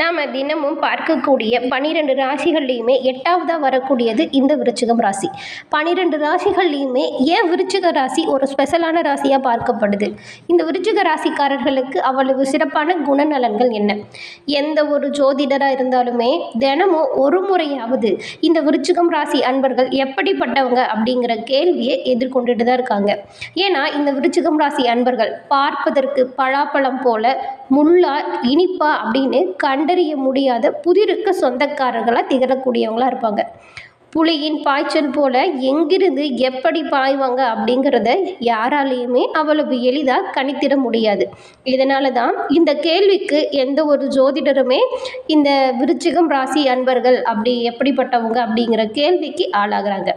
நாம் தினமும் பார்க்கக்கூடிய பன்னிரெண்டு ராசிகள்லையுமே எட்டாவதாக வரக்கூடியது இந்த விருச்சிகம் ராசி. பன்னிரெண்டு ராசிகள்லையுமே ஏன் விருச்சிக ராசி ஒரு ஸ்பெஷலான ராசியாக பார்க்கப்படுது? இந்த விருச்சிக ராசிக்காரர்களுக்கு அவ்வளவு சிறப்பான குணநலன்கள் என்ன? எந்த ஒரு ஜோதிடராக இருந்தாலுமே தினமும் ஒரு முறையாவது இந்த விருச்சிகம் ராசி அன்பர்கள் எப்படிப்பட்டவங்க அப்படிங்கிற கேள்வியை எதிர்கொண்டுட்டு தான் இருக்காங்க. ஏன்னா இந்த விருச்சிகம் ராசி அன்பர்கள் பார்ப்பதற்கு பலாப்பழம் போல முள்ளா இனிப்பா அப்படின்னு கண் கண்டறிய முடியாத புதிருக்கு சொந்தக்காரர்களாக திகழக்கூடியவங்களாக இருப்பாங்க. புலியின் பாய்ச்சல் போல எங்கிருந்து எப்படி பாய்வாங்க அப்படிங்கிறத யாராலையுமே அவ்வளவு எளிதாக கணித்திட முடியாது. இதனால தான் இந்த கேள்விக்கு எந்த ஒரு ஜோதிடருமே இந்த விருச்சிகம் ராசி அன்பர்கள் அப்படி எப்படிப்பட்டவங்க அப்படிங்கிற கேள்விக்கு ஆளாகிறாங்க.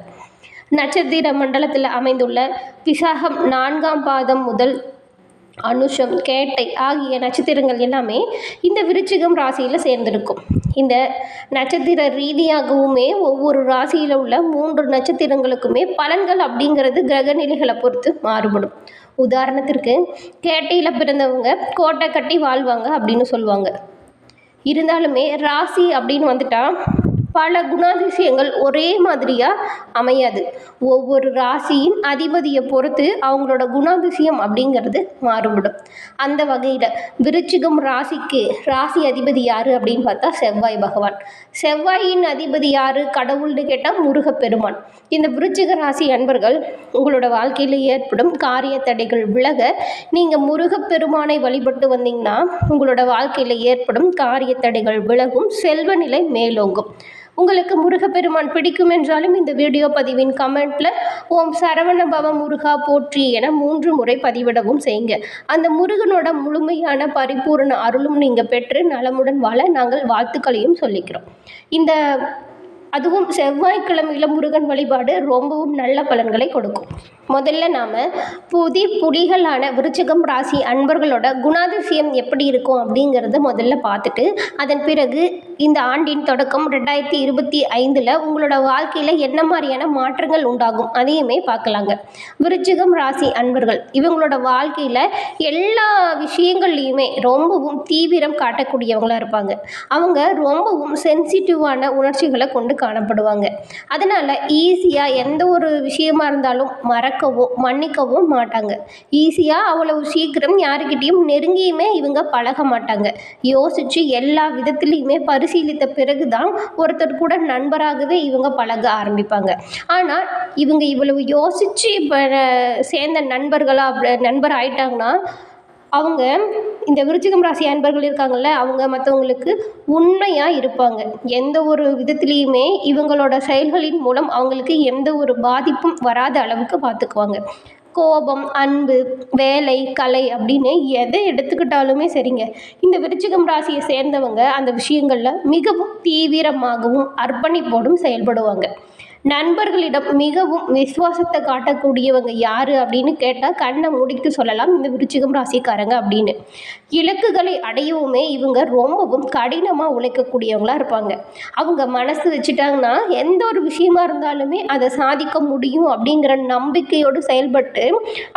நட்சத்திர மண்டலத்தில் அமைந்துள்ள விசாகம் நான்காம் பாதம் முதல் அனுஷம் கேட்டை ஆகிய நட்சத்திரங்கள் எல்லாமே இந்த விருச்சிகம் ராசியில் சேர்ந்திருக்கும். இந்த நட்சத்திர ரீதியாகவுமே ஒவ்வொரு ராசியில் உள்ள மூன்று நட்சத்திரங்களுக்குமே பலன்கள் அப்படிங்கிறது கிரக நிலைகளை பொறுத்து மாறுபடும். உதாரணத்திற்கு கேட்டையில் பிறந்தவங்க கோட்டை கட்டி வாழ்வாங்க அப்படின்னு சொல்லுவாங்க. இருந்தாலுமே ராசி அப்படின்னு வந்துட்டால் பல குணாதிசயங்கள் ஒரே மாதிரியாக அமையாது. ஒவ்வொரு ராசியின் அதிபதியை பொறுத்து அவங்களோட குணாதிசயம் அப்படிங்கிறது மாறுபடும். அந்த வகையில் விருச்சிகம் ராசிக்கு ராசி அதிபதி யார் அப்படின்னு பார்த்தா செவ்வாய் பகவான். செவ்வாயின் அதிபதி யார்? கடவுள்னு கேட்டால் முருகப்பெருமான். இந்த விருச்சிக ராசி அன்பர்கள் உங்களோட வாழ்க்கையில் ஏற்படும் காரிய தடைகள் விலக நீங்கள் முருகப்பெருமானை வழிபட்டு வந்தீங்கன்னா உங்களோட வாழ்க்கையில் ஏற்படும் காரிய தடைகள் விலகும் செல்வநிலை மேலோங்கும். உங்களுக்கு முருகப்பெருமான் பிடிக்கும் என்றாலும் இந்த வீடியோ பதிவின் கமெண்ட்ல ஓம் சரவண பவ முருகா போற்றி என மூன்று முறை பதிவிடவும் செய்யுங்க. அந்த முருகனோட முழுமையான பரிபூரண அருளும் நீங்கள் பெற்று நலமுடன் வாழ நாங்கள் வாழ்த்துக்களையும் சொல்லிக்கிறோம். இந்த அதுவும் செவ்வாய்க்கிழமையில் முருகன் வழிபாடு ரொம்பவும் நல்ல பலன்களை கொடுக்கும். முதல்ல நாம் புதி புலிகளான விருச்சிகம் ராசி அன்பர்களோட குணாதிசயம் எப்படி இருக்கும் அப்படிங்கிறத முதல்ல பார்த்துட்டு அதன் பிறகு இந்த ஆண்டின் தொடக்கம் ரெண்டாயிரத்தி இருபத்தி ஐந்தில் உங்களோட வாழ்க்கையில் என்ன மாதிரியான மாற்றங்கள் உண்டாகும்? அதையுமே பார்க்கலாங்க. விருச்சிகம் ராசி அன்பர்கள் இவங்களோட வாழ்க்கையில் எல்லா விஷயங்கள்லையுமே ரொம்பவும் தீவிரம் காட்டக்கூடியவங்களாக இருப்பாங்க. அவங்க ரொம்பவும் சென்சிட்டிவான உணர்ச்சிகளை கொண்டு காணப்படுவாங்க. அதனால் ஈஸியாக எந்த ஒரு விஷயமா இருந்தாலும் மறக்கவும் மன்னிக்கவும் மாட்டாங்க. ஈஸியாக அவ்வளவு சீக்கிரம் யாருக்கிட்டேயும் நெருங்கியுமே இவங்க பழக மாட்டாங்க. யோசித்து எல்லா விதத்துலேயுமே பரிசீலித்த பிறகு தான் ஒருத்தர் கூட நண்பராகவே இவங்க பழக ஆரம்பிப்பாங்க. ஆனால் இவங்க இவ்வளவு யோசித்து இப்போ சேர்ந்த நண்பர்களாக அப்படி நண்பர் ஆயிட்டாங்கன்னா அவங்க இந்த விருச்சிகம் ராசி அன்பர்கள் இருக்காங்கல்ல அவங்க மற்றவங்களுக்கு உண்மையாக இருப்பாங்க. எந்த ஒரு விதத்துலேயுமே இவங்களோட செயல்களின் மூலம் அவங்களுக்கு எந்த ஒரு பாதிப்பும் வராத அளவுக்கு பார்த்துக்குவாங்க கோபம் அன்பு வேலை கலை அப்படின்னு எதை எடுத்துக்கிட்டாலுமே சரிங்க. இந்த விருச்சிகம் ராசியை சேர்ந்தவங்க அந்த விஷயங்களில் மிகவும் தீவிரமாகவும் அர்ப்பணிப்போடும் செயல்படுவாங்க. நண்பர்களிடம் மிகவும் விசுவாசத்தை காட்டக்கூடியவங்க யார் அப்படின்னு கேட்டால் கண்ணை மூடிட்டு சொல்லலாம். இந்த விருச்சிகம் ராசிக்காரங்க அப்படின்னு. இலக்குகளை அடையவுமே இவங்க ரொம்பவும் கடினமாக உழைக்கக்கூடியவங்களாக இருப்பாங்க. அவங்க மனசு வச்சுட்டாங்கன்னா எந்த ஒரு விஷயமா இருந்தாலுமே அதை சாதிக்க முடியும் அப்படிங்கிற நம்பிக்கையோடு செயல்பட்டு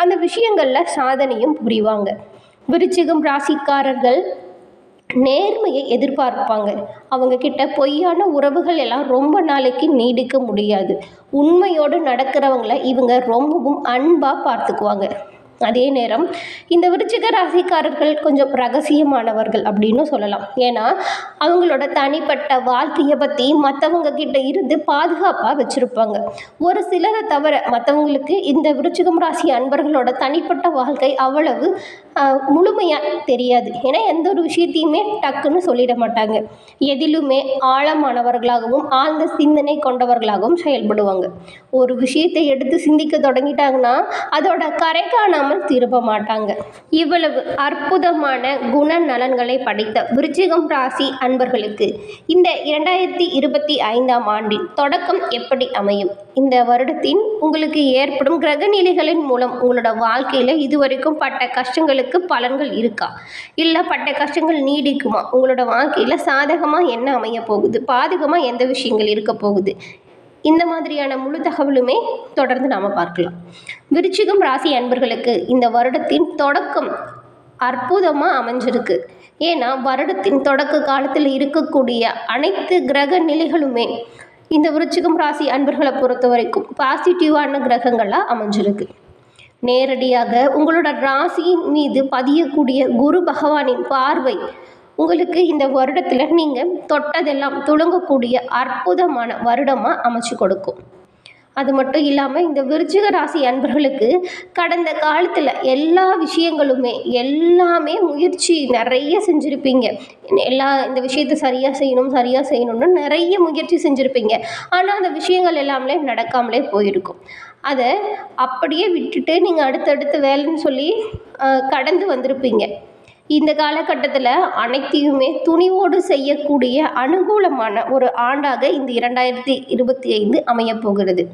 அந்த விஷயங்களில் சாதனையும் புரிவாங்க. விருச்சிகம் ராசிக்காரர்கள் நேர்மையை எதிர்பார்ப்பாங்க. அவங்க கிட்ட பொய்யான உறவுகள் எல்லாம் ரொம்ப நாளைக்கு நீடிக்க முடியாது. உண்மையோடு நடக்கிறவங்கள இவங்க ரொம்பவும் அன்பாக பார்த்துக்குவாங்க. அதே நேரம் இந்த விருச்சிக ராசிக்காரர்கள் கொஞ்சம் ரகசியமானவர்கள் அப்படின்னு சொல்லலாம். ஏன்னா அவங்களோட தனிப்பட்ட வாழ்க்கையை பற்றி மற்றவங்க கிட்ட இருந்து பாதுகாப்பாக வச்சுருப்பாங்க. ஒரு சிலரை தவிர மற்றவங்களுக்கு இந்த விருச்சிகம் ராசி அன்பர்களோட தனிப்பட்ட வாழ்க்கை அவ்வளவு முழுமையாக தெரியாது. ஏன்னா எந்த ஒரு விஷயத்தையுமே டக்குன்னு சொல்லிட மாட்டாங்க. எதிலுமே ஆழமானவர்களாகவும் ஆழ்ந்த சிந்தனை கொண்டவர்களாகவும் செயல்படுவாங்க. ஒரு விஷயத்தை எடுத்து சிந்திக்க தொடங்கிட்டாங்கன்னா அதோட கரை காணாமல் திரும்ப மாட்டாங்க. இவ்வளவு அற்புதமான குண நலன்களை படைத்த விருச்சிகம் ராசி அன்பர்களுக்கு இந்த இரண்டாயிரத்தி இருபத்தி ஐந்தாம் ஆண்டின் தொடக்கம் எப்படி அமையும்? இந்த வருடத்தின் உங்களுக்கு ஏற்படும் கிரகநிலைகளின் மூலம் உங்களோட வாழ்க்கையில் இதுவரைக்கும் பட்ட கஷ்டங்களுக்கு பலன்கள் இருக்கா? இல்லை பட்ட கஷ்டங்கள் நீடிக்குமா? உங்களோட வாழ்க்கையில் சாதகமாக என்ன அமைய போகுது? பாதகமாக எந்த விஷயங்கள் இருக்க போகுது? இந்த மாதிரியான முழு தகவலுமே தொடர்ந்து நாம் பார்க்கலாம். விருச்சிகம் ராசி அன்பர்களுக்கு இந்த வருடத்தின் தொடக்கம் அற்புதமாக அமைஞ்சிருக்கு. ஏன்னா வருடத்தின் தொடக்க காலத்தில் இருக்கக்கூடிய அனைத்து கிரக நிலைகளுமே இந்த விருச்சிகம் ராசி அன்பர்களை பொறுத்த வரைக்கும் பாசிட்டிவான கிரகங்களாக அமைஞ்சிருக்கு. நேரடியாக உங்களோட ராசியின் மீது பதியக்கூடிய குரு பகவானின் பார்வை உங்களுக்கு இந்த வருடத்தில் நீங்கள் தொட்டதெல்லாம் துளங்கக்கூடிய அற்புதமான வருடமாக அமைச்சு கொடுக்கும். அது மட்டும் இல்லாமல் இந்த விருச்சிக ராசி அன்பர்களுக்கு கடந்த காலத்தில் எல்லா விஷயங்களுமே எல்லாமே முயற்சி நிறைய செஞ்சுருப்பீங்க. எல்லா இந்த விஷயத்தை சரியாக செய்யணும் சரியாக செய்யணும்னு நிறைய முயற்சி செஞ்சுருப்பீங்க. ஆனால் அந்த விஷயங்கள் எல்லாமே நடக்காமலே போயிருக்கும். அதை அப்படியே விட்டுட்டு நீங்கள் அடுத்தடுத்து வேலைன்னு சொல்லி கடந்து வந்திருப்பீங்க. இந்த காலகட்டத்தில் அனைத்தையுமே துணிவோடு செய்யக்கூடிய அனுகூலமான ஒரு ஆண்டாக இந்த இரண்டாயிரத்தி இருபத்தி ஐந்து அமையப் போகிறது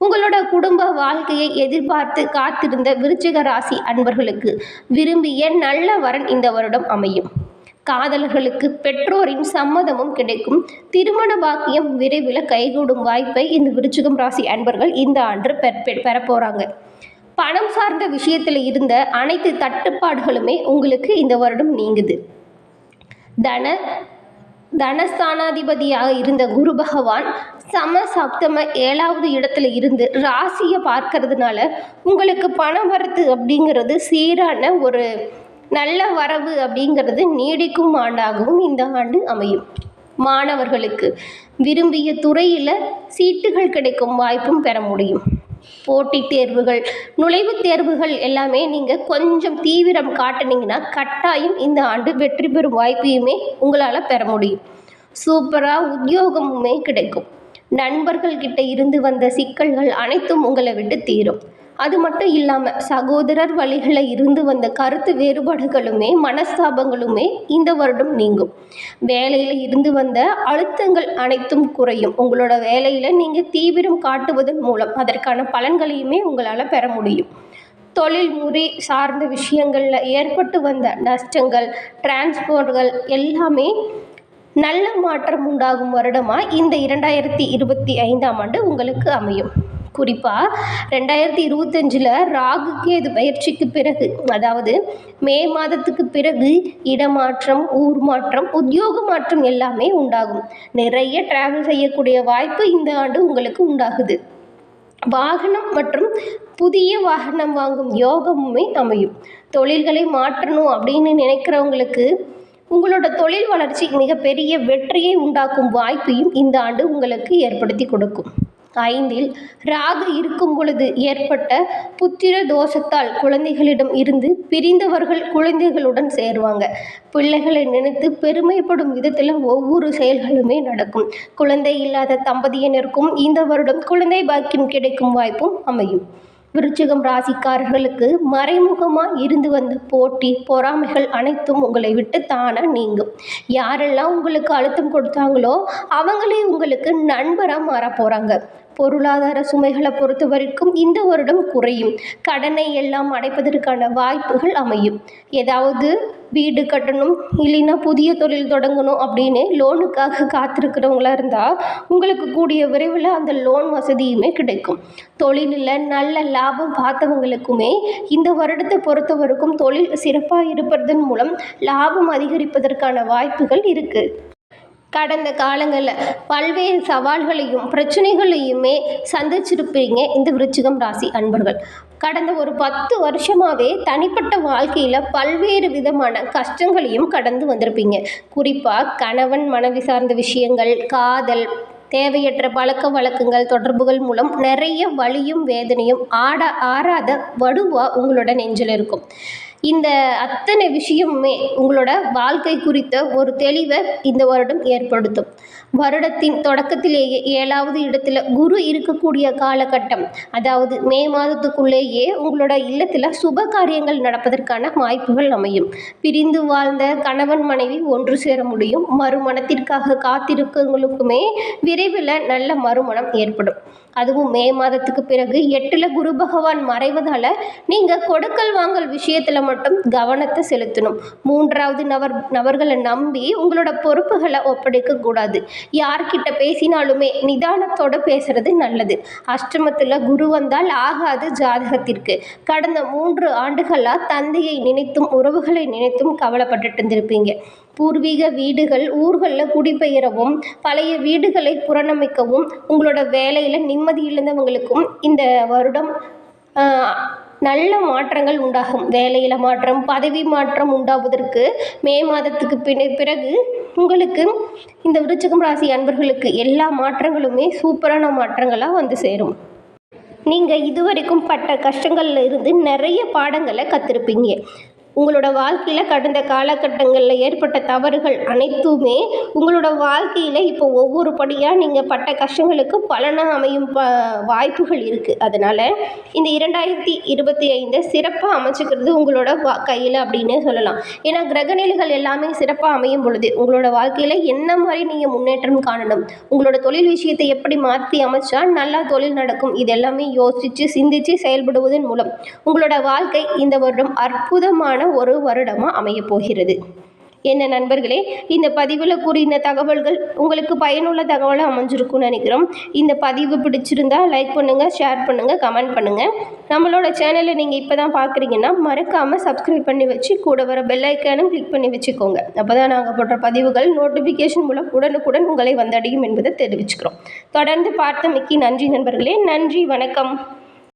உங்களோட குடும்ப வாழ்க்கையை எதிர்பார்த்து காத்திருந்த விருச்சிக ராசி அன்பர்களுக்கு விரும்பிய நல்ல வரன் இந்த வருடம் அமையும் காதலர்களுக்கு பெற்றோரின் சம்மதமும் கிடைக்கும் திருமண பாக்கியம் விரைவில் கைகூடும் வாய்ப்பை இந்த விருச்சிகம் ராசி அன்பர்கள் இந்த ஆண்டு பெற பெறப்போகிறாங்க பணம் சார்ந்த விஷயத்தில் இருந்த அனைத்து தட்டுப்பாடுகளுமே உங்களுக்கு இந்த வருடம் நீங்குது. தன தனஸ்தானாதிபதியாக இருந்த குரு பகவான் சம சப்தம ஏழாவது இடத்துல இருந்து ராசியை பார்க்கறதுனால உங்களுக்கு பணம் வரத்து அப்படிங்கிறது சீரான ஒரு நல்ல வரவு அப்படிங்கிறது நீடிக்கும் ஆண்டாகவும் இந்த ஆண்டு அமையும். மாணவர்களுக்கு விரும்பிய துறையில் சீட்டுகள் கிடைக்கும் வாய்ப்பும் பெற முடியும். போட்டித் தேர்வுகள் நுழைவுத் தேர்வுகள் எல்லாமே நீங்கள் கொஞ்சம் தீவிரம் காட்டுனீங்கன்னா கட்டாயம் இந்த ஆண்டு வெற்றி பெறும் வாய்ப்பையுமே உங்களால் பெற முடியும். சூப்பராக உத்தியோகமுமே கிடைக்கும். நண்பர்கள்கிட்ட இருந்து வந்த சிக்கல்கள் அனைத்தும் உங்களை விட்டு தீரும். அது மட்டும் இல்லாமல் சகோதரர் வழிகளில் இருந்து வந்த கருத்து வேறுபாடுகளுமே மனஸ்தாபங்களுமே இந்த வருடம் நீங்கும். வேலையில் இருந்து வந்த அழுத்தங்கள் அனைத்தும் குறையும். உங்களோட வேலையில் நீங்கள் தீவிரம் காட்டுவதன் மூலம் அதற்கான பலன்களையுமே உங்களால் பெற முடியும். தொழில் முறை சார்ந்த விஷயங்களில் ஏற்பட்டு வந்த நஷ்டங்கள் டிரான்ஸ்போர்ட்கள் எல்லாமே நல்ல மாற்றம் உண்டாகும் வருடமாக இந்த இரண்டாயிரத்தி இருபத்தி ஐந்தாம் ஆண்டு உங்களுக்கு அமையும். குறிப்பாக ரெண்டாயிரத்தி இருபத்தஞ்சில் ராகு கேது பயிற்சிக்கு பிறகு அதாவது மே மாதத்துக்கு பிறகு இடமாற்றம் ஊர் மாற்றம் உத்தியோக மாற்றம் எல்லாமே உண்டாகும். நிறைய டிராவல் செய்யக்கூடிய வாய்ப்பு இந்த ஆண்டு உங்களுக்கு உண்டாகுது. வாகனம் மற்றும் புதிய வாகனம் வாங்கும் யோகமுமே அமையும். தொழில்களை மாற்றணும் அப்படின்னு நினைக்கிறவங்களுக்கு உங்களோட தொழில் வளர்ச்சி மிகப்பெரிய வெற்றியை உண்டாக்கும் வாய்ப்பையும் இந்த ஆண்டு உங்களுக்கு ஏற்படுத்தி கொடுக்கும். ஐந்தில் ராகு இருக்கும் பொழுது ஏற்பட்ட புத்திர தோஷத்தால் குழந்தைகளிடம் இருந்து பிரிந்தவர்கள் குழந்தைகளுடன் சேருவாங்க. பிள்ளைகளை நினைத்து பெருமைப்படும் விதத்தில் ஒவ்வொரு செயல்களுமே நடக்கும். குழந்தை இல்லாத தம்பதியினருக்கும் இந்த வருடம் குழந்தை பாக்கியம் கிடைக்கும் வாய்ப்பும் அமையும். விருச்சிகம் ராசிக்காரர்களுக்கு மறைமுகமாக இருந்து வந்த போட்டி பொறாமைகள் அனைத்தும் உங்களை விட்டு தானாக நீங்கும். யாரெல்லாம் உங்களுக்கு அழுத்தம் கொடுத்தாங்களோ அவங்களே உங்களுக்கு நண்பராக மாற போகிறாங்க பொருளாதார சுமைகளை பொறுத்த வரைக்கும் இந்த வருடம் குறையும். கடனை எல்லாம் அடைப்பதற்கான வாய்ப்புகள் அமையும். ஏதாவது வீடு கட்டணும் இல்லைன்னா புதிய தொழில் தொடங்கணும் அப்படின்னு லோனுக்காக காத்திருக்கிறவங்களா இருந்தால் உங்களுக்கு கூடிய விரைவில் அந்த லோன் வசதியுமே கிடைக்கும். தொழிலில் நல்ல லாபம் பார்த்தவங்களுக்குமே இந்த வருடத்தை பொறுத்த வரைக்கும் தொழில் சிறப்பாக இருப்பதன் மூலம் லாபம் அதிகரிப்பதற்கான வாய்ப்புகள் இருக்குது கடந்த காலங்களில் பல்வேறு சவால்களையும் பிரச்சனைகளையுமே சந்திச்சிருப்பீங்க இந்த விருச்சிகம் ராசி அன்பர்கள். கடந்த ஒரு பத்து வருஷமாகவே தனிப்பட்ட வாழ்க்கையில் பல்வேறு விதமான கஷ்டங்களையும் கடந்து வந்திருப்பீங்க. குறிப்பாக கணவன் மனைவி சார்ந்த விஷயங்கள் காதல் தேவையற்ற பழக்க வழக்கங்கள் தொடர்புகள் மூலம் நிறைய வலியும் வேதனையும் ஆட ஆறாத வடுவாக உங்களோட நெஞ்சில் இருக்கும். இந்த அத்தனை விஷயமுமே உங்களோட வாழ்க்கை குறித்த ஒரு தெளிவை இந்த வருடம் ஏற்படுத்தும். வருடத்தின் தொடக்கத்திலேயே ஏழாவது இடத்துல குரு இருக்கக்கூடிய காலகட்டம் அதாவது மே மாதத்துக்குள்ளேயே உங்களோட இல்லத்தில் சுப காரியங்கள் நடப்பதற்கான வாய்ப்புகள் அமையும். பிரிந்து வாழ்ந்த கணவன் மனைவி ஒன்று சேர முடியும். மறுமணத்திற்காக காத்திருக்கவங்களுக்குமே விரைவில் நல்ல மறுமணம் ஏற்படும். அதுவும் மே மாதத்துக்கு பிறகு எட்டில் குரு பகவான் மறைவதால் நீங்கள் கொடுக்கல் வாங்கல் விஷயத்தில் மட்டும் கவனத்தை செலுத்தணும். மூன்றாவது நபர் நபர்களை நம்பி உங்களோட பொறுப்புகளை ஒப்படைக்கக்கூடாது யார்கிட்ட பேசினாலுமே நிதானத்தோட பேசுறது நல்லது. அஷ்டமத்தில் குரு வந்தால் ஆகாது ஜாதகத்திற்கு. கடந்த மூன்று ஆண்டுகளாக தந்தையை நினைத்தும் உறவுகளை நினைத்தும் கவலைப்பட்டுட்டு இருந்திருப்பீங்க. பூர்வீக வீடுகள் ஊர்களில் குடிபெயரவும் பழைய வீடுகளை புறணமிக்கவும் உங்களோட வேலையில் நிம்மதி இழந்தவங்களுக்கும் இந்த வருடம் நல்ல மாற்றங்கள் உண்டாகும். வேலையில் மாற்றம் பதவி மாற்றம் உண்டாவதற்கு மே மாதத்துக்கு பின் பிறகு உங்களுக்கு இந்த விருச்சிகம் ராசி அன்பர்களுக்கு எல்லா மாற்றங்களுமே சூப்பரான மாற்றங்களாக வந்து சேரும். நீங்கள் இதுவரைக்கும் பட்ட கஷ்டங்களில் இருந்து நிறைய பாடங்களை கற்றுருப்பீங்க உங்களோட வாழ்க்கையில் கடந்த காலகட்டங்களில் ஏற்பட்ட தவறுகள் அனைத்துமே உங்களோட வாழ்க்கையில் இப்போ ஒவ்வொரு படியாக நீங்கள் பட்ட கஷ்டங்களுக்கு பலனாக அமையும் ப வாய்ப்புகள் இருக்குது அதனால் இந்த இரண்டாயிரத்தி இருபத்தி ஐந்தை சிறப்பாக அமைச்சுக்கிறது உங்களோட வா கையில் அப்படின்னு சொல்லலாம். ஏன்னா கிரகநிலைகள் எல்லாமே சிறப்பாக அமையும் பொழுது உங்களோட வாழ்க்கையில் என்ன மாதிரி நீங்கள் முன்னேற்றம் காணணும் உங்களோட தொழில் விஷயத்தை எப்படி மாற்றி அமைச்சா நல்லா தொழில் நடக்கும் இது எல்லாமே யோசித்து சிந்தித்து செயல்படுவதன் மூலம் உங்களோட வாழ்க்கை இந்த வருடம் அற்புதமான ஒரு வருடமாக அமைய போகிறது. என்ன நண்பர்களே இந்த பதிவில் கூறின தகவல்கள் உங்களுக்கு பயனுள்ள தகவலாக அமைஞ்சிருக்கும்னு நினைக்கிறோம். இந்த பதிவு பிடிச்சிருந்தா லைக் பண்ணுங்கள் ஷேர் பண்ணுங்கள் கமெண்ட் பண்ணுங்கள் நம்மளோட சேனலை நீங்கள் இப்போ தான் பார்க்குறீங்கன்னா மறக்காமல் சப்ஸ்கிரைப் பண்ணி வச்சு கூட வர பெல் ஐக்கானும் கிளிக் பண்ணி வச்சுக்கோங்க. அப்போ தான் நாங்கள் போடுற பதிவுகள் நோட்டிஃபிகேஷன் மூலம் உடனுக்குடன் உங்களை வந்தடையும் என்பதை தெரிவிச்சுக்கிறோம். தொடர்ந்து பார்த்தமைக்கு நன்றி நண்பர்களே நன்றி வணக்கம்.